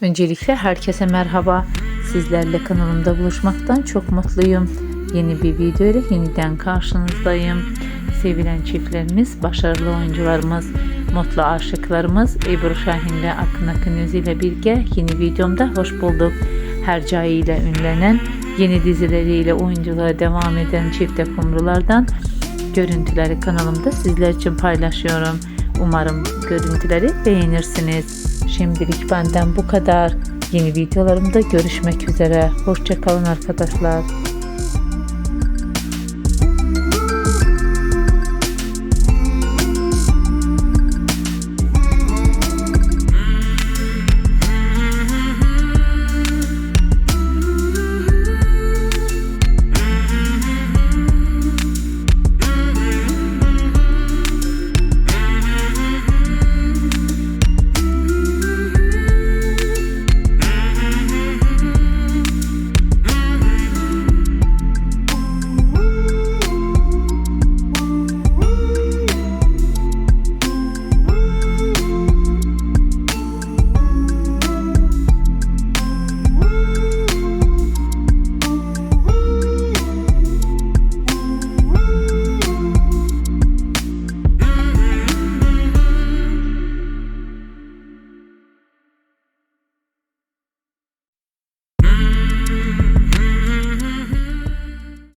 Öncelikle herkese merhaba. Sizlerle kanalımda buluşmaktan çok mutluyum. Yeni bir video ile yeniden karşınızdayım. Sevilen çiftlerimiz, başarılı oyuncularımız, mutlu aşıklarımız Ebru Şahin ve Akın Akın Öz ile birlikte yeni videomda hoş bulduk. Hercai ile ünlenen, yeni dizileriyle oyunculuğa devam eden çifte kumrulardan görüntüleri kanalımda sizler için paylaşıyorum. Umarım görüntüleri beğenirsiniz. Şimdilik benden bu kadar. Yeni videolarımda görüşmek üzere. Hoşçakalın arkadaşlar.